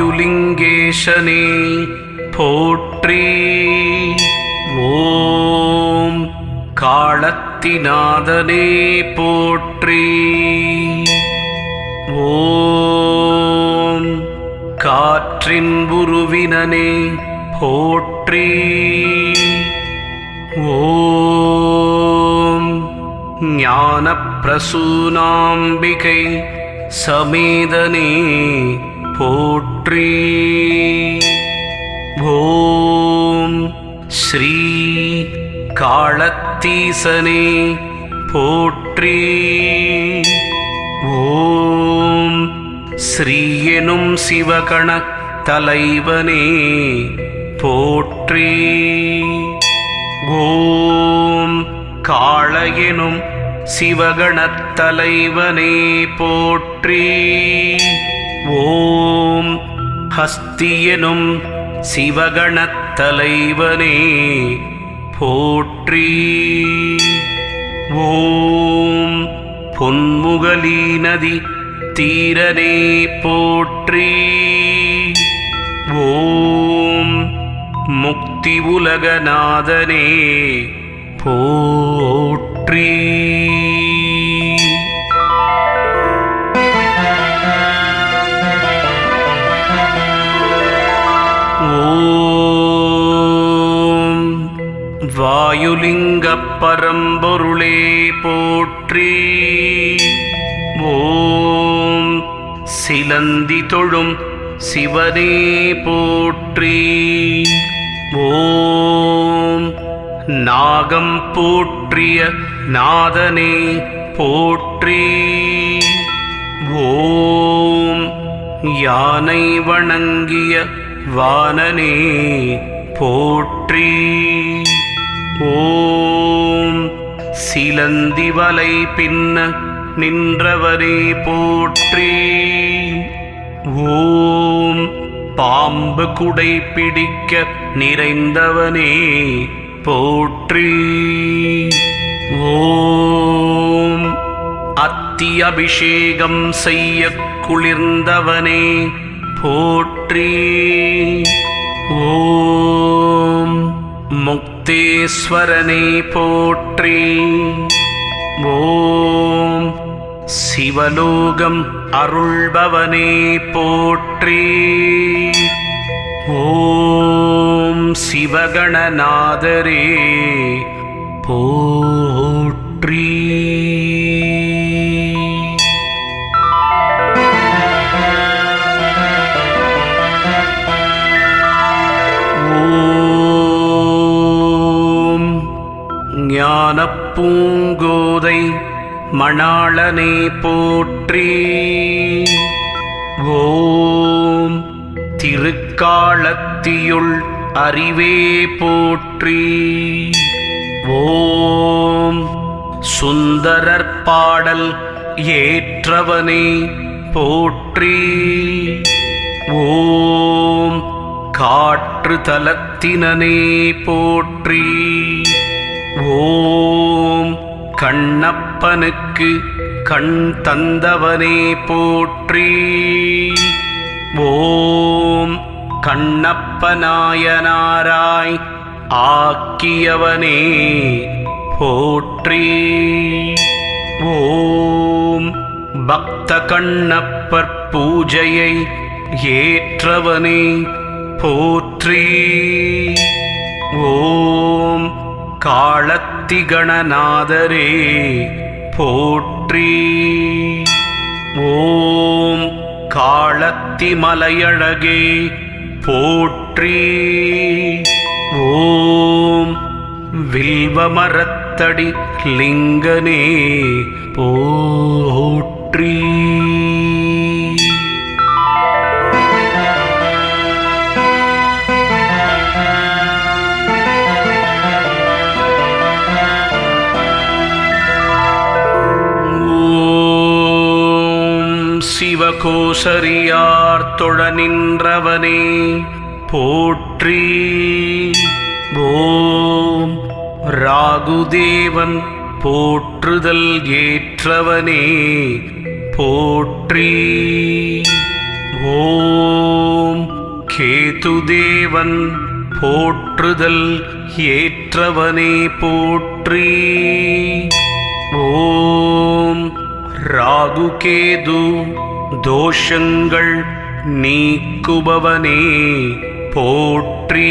ஈசனே போற்றி ஓம் காலத்தினாதனே போற்றி ஓம் காற்றின் உருவினனே போற்றி ஓம் ஞான பிரசூனாம்பிகை சமேதனே போற்றி. ஓம் ஸ்ரீ காளத்தீசனே போற்றி. ஓம் ஸ்ரீ எனும் சிவகண தலைவனே போற்றி. ஓம் காளையெனும் சிவகணத் தலைவனே போற்றி. ஓம் ஹஸ்தியனும் சிவகணத் தலைவனே போற்றி. ஓம் பொன்முகலி நதி தீரனே போற்றி. ஓம் முக்தி உலகநாதனே ஓம். வாயுலிங்க பரம்பொருளே போற்றி. ஓம். சிலந்தி தொழும் சிவனே போற்றி. ஓம். நாகம் போற்றிய நாதனே போற்றி. ஓம். யானை வணங்கிய வானனே போற்றி. ஓம் சிலந்தி வலை பின்ன நின்றவரே போற்றி. ஓம் பாம்பு குடை பிடிக்க நிறைந்தவனே போற்றி. ஓம் அத்தி அபிஷேகம் செய்ய குளிர்ந்தவனே போற்றி. ஓம் முக்தேஸ்வரனை போற்றி. ஓம் சிவலோகம் அருள்பவனே போற்றி. ஓம் சிவகணநாதரே போற்றி. ஞானப்பூங்கோதை மணாளனே போற்றி. ஓம் திருக்காலத்தியுள் அறிவே போற்றி. ஓம் சுந்தரர் பாடல் ஏற்றவனே போற்றி. ஓம் காற்று தலத்தினனே போற்றி. ஓம் கண்ணப்பனுக்கு கண் தந்தவனே போற்றி. ஓம் கண்ணப்பநாயனாராய் ஆக்கியவனே போற்றி. ஓம் பக்த கண்ணப்பர் பூஜையை ஏற்றவனே போற்றி. ஓம் காலத்திகணநாதரே போற்றி. ஓம் காலத்தி மலையழகே போற்றி. ஓம் வில்வமரத்தடி லிங்கனே போ சிவகோசரியார் தொழ நின்றவனே போற்றி. ஓம் ராகுதேவன் போற்றுதல் ஏற்றவனே போற்றி. ஓம் கேதுதேவன் போற்றுதல் ஏற்றவனே போற்றி. ஓம் ராகுகேது தோஷங்கள் நீக்குபவனே போற்றி.